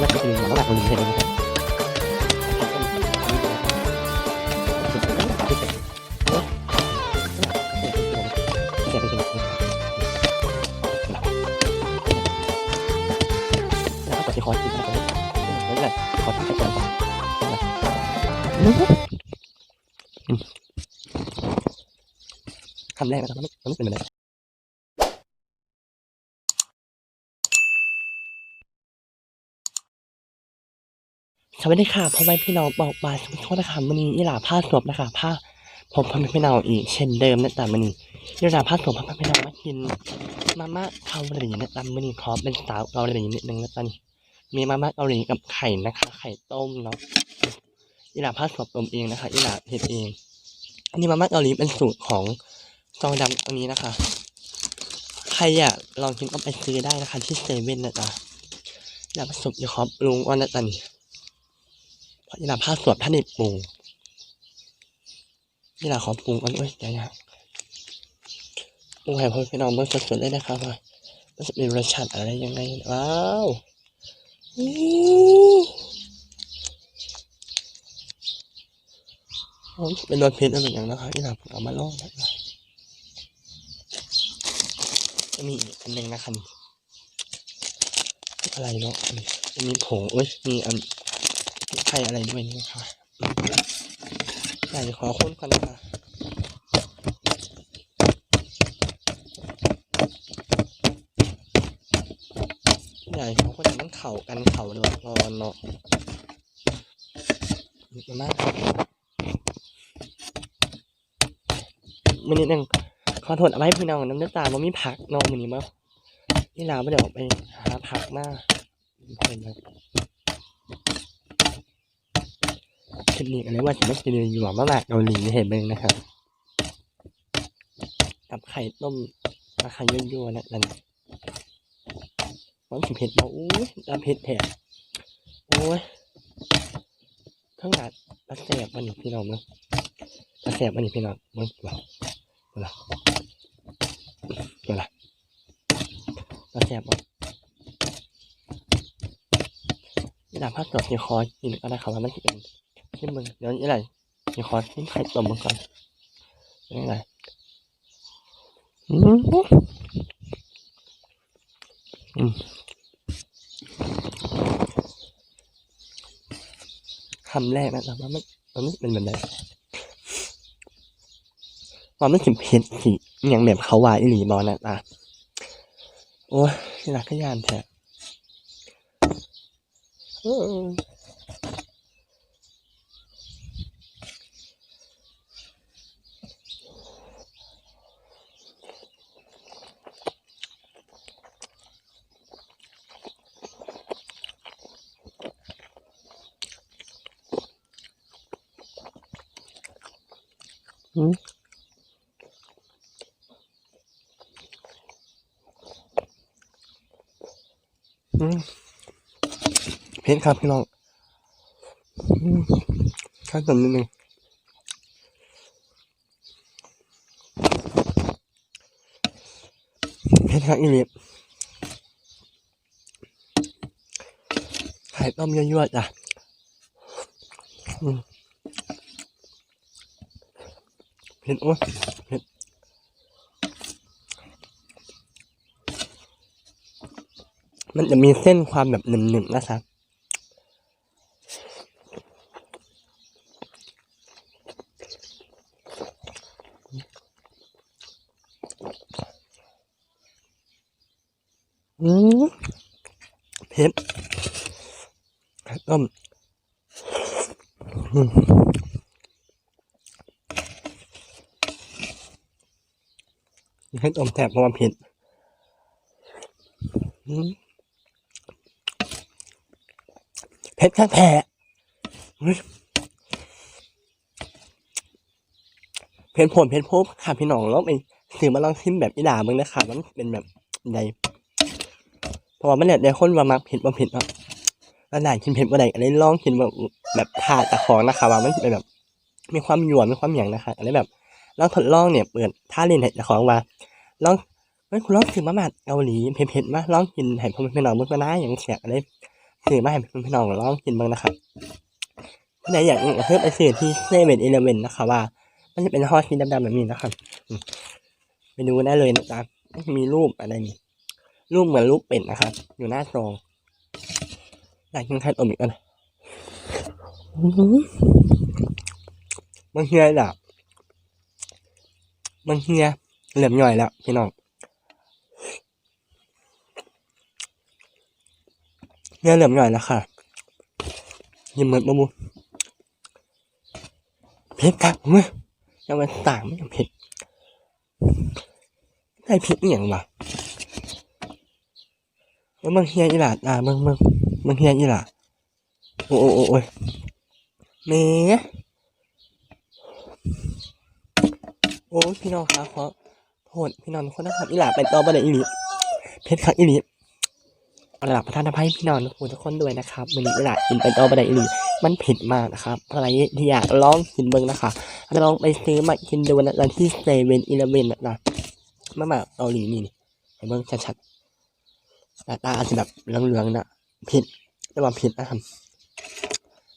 เลือกก็เป็นหมาล่าเกาหลียนะครับแกะไปเลยแล้วก็จะคอร์สอีกนะครับแล้วก็คอร์สที่จะก่อนคำแรกนะครับมันไม่เป็นอะไร สวัสดีค่ะพ่อแม่พี่น้องบอกบายสมุทรโทษนะคะมันนี้ยี่หลาผ้าสวมนะคะผ้าผมพ่อแม่พี่น้องอีกเช่นเดิมนะจ๊ะมันนี้ยี่หลาผ้าสวมพ่อแม่พี่น้องมากินมาม่าเกาหลีนะจ๊ะมันนี้ขอเป็นสาวเกาหลีนิดนึงนะจ๊ะนี่มีมาม่าเกาหลีกับไข่นะคะ ไข่ต้มเนาะยี่หลาผ้าสวมต้มเองนะคะยี่หลาเฮ็ดเองอันนี้มาม่าเกาหลีเป็นสูตรของซองดำตัวนี้นะคะ ใครอยากลองกินก็ไปซื้อได้นะคะ ที่เซเว่นนะจ๊ะอยากผสมอยู่ขอบลุงว่านะจ๊ะนี่ พระยีราผ้าสวดท่านในปรุงยีราขอปรุงกันด้ยอย่าๆปรุงให้พ่อพี่น้องเบิ่งสดๆเลยนะครับว่ามันจะเป็นรสชาติอะไรยังไง ว้าวอู้เป็นรสเผ็ดอะไรอย่างนะครับยีราผมเอามาลองหน่อยจะมีอีกอันหนึ่งนะครับอะไรเนาะอันนี้ผงเอ้ยมีอัน ไข่อะไรด้วยนี่นะคะอยากจะขอค้นก่อนนะคะอยากจะขอคนนั้นเข่ากันเข่าเดือดร้อนเนาะมากมันนิดนึงขอโทษเอาไว้พี่น้องน้ำเนื้อตามันมีผักนองมันนี้มั้งนี่ลาไม่ได้ออกไปหาผักมาเพิ่มเลย ค ลิปนี้กันเลยว่าจะไม่กินอยู่หวังว่าหมากเกาหลีเห็นเบ้งนะครับกับไข่ต้มราคายั่วๆนะนั่นมันสิเผ็ดบอกโอ้ยน้ำเผ็ดแท้โอ้ยทั้งหลายตาแสบมันนี่พี่น้องเนาะตาแสบมันนี่พี่น้องมึงว่าว่าล่ะว่าล่ะแสบบ่ดาบภาคตรวที่คอกินก็ได้ครับว่ามันสิเป็น ชิมมึงเดี๋ยวนี้ไรเดี๋ยวขอชิมไข่ต้มมึงก่อนนยังไงอืมอืมคำแรกนะแต่ว่ามันมันไม่เป็นแบบไหนว่ามันสิเผ็ดสิอย่างแบบเขาว่าอีหลีบอลนะอะโอ้ยนี่หละก็ยานแท้ เอออืมอืมเพชรครับพี่น้องขั้นตอนนิดนึงเพชรครับอีเลียไข่ต้มยั่วๆจ้ะ อืม เผ็ดโอ้ยเผ็ดมันจะมีเส้นความแบบหนึบๆนะครับอืมเผ็ดต้มอืม ให้ต้มแทบเพราะว่าเผ็ดอืมเผ็ดแค่แพ้เฮ้ยเผ็ดผลเผ็ดพบค่ะพี่น้องลองไปซื้อมาลองชิมแบบอีหลาเบิ่งนะคะมันเป็นแบบใดเพราะว่ามันเนี่ยได้คนว่ามักเผ็ดบ่เผ็ดเนาะแล้วได้กินเผ็ดบ่ได้อะไรลองกินแบบแบบทาตะของนะคะว่ามันเป็นแบบ มีความหยวนมีความหยังนะคะอะไรแบบ ลองทดลองเนี่ยเปิดท่าเล่นให้ตะของว่าลองเฮ้ยคุณลองซื้อมาม่าเกาหลีเผ็ดๆมาลองกินให้พ่อแม่พี่น้องเบิ่งก็ได้อย่างเสียอะไรซื้อมาให้พี่น้องลองกินบ้างนะครับใดอย่ากกินเพิ่มไปซื้อที่เซเว่นอีเลเวนนะคะว่า มันจะเป็นห่อสีดำๆแบบนี้นะครับไปดูได้เลยนะครับมีรูปอะไรนี่รูปเหมือนรูปเป็ดนะครับ อยู่หน้าซองอยากกินไข่ต้มอีกอันอื้อหือมันเฮียแหละ มันเฮียเหลี่ยมย่อยแล้วพี่น้องเฮียเหลี่ยมย่อยแล้วค่ะยิ้มเหมือนมะมูเผ็ดครับมึงยังมันต่างไม่ยังเผ็ดไอ้เผ็ดอย่างวะแล้วมึงเฮียอีหลาอ่ามึงมึงมึงเฮียอีหลาโอ้โอ้โอ้โอ้ยเม โอ้พี่น้องครับขอโทษพี่น้องคนนะครับอีหลาเป็นต่อบันไดอีหลีเพชรครับอีหลีเอาล่ะประธานอภัยพี่น้องทุกคนทุกคนด้วยนะครับวันอีหลากินเป็นต่อบันไดอีหลีมันผ็ดมากนะครับอะไรที่อยากลองกินเบิ้งนะคะลองไปซื้อมากินดูนะร้านที่เซเว่นอีเลเว่นนะมามาเกาหลีนี่นี่ให้เบิ้งชัดๆหน้าตาอาจจะแบบเหลืองๆนะผิดระหว่างผิดนะครับ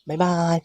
บ๊ายบาย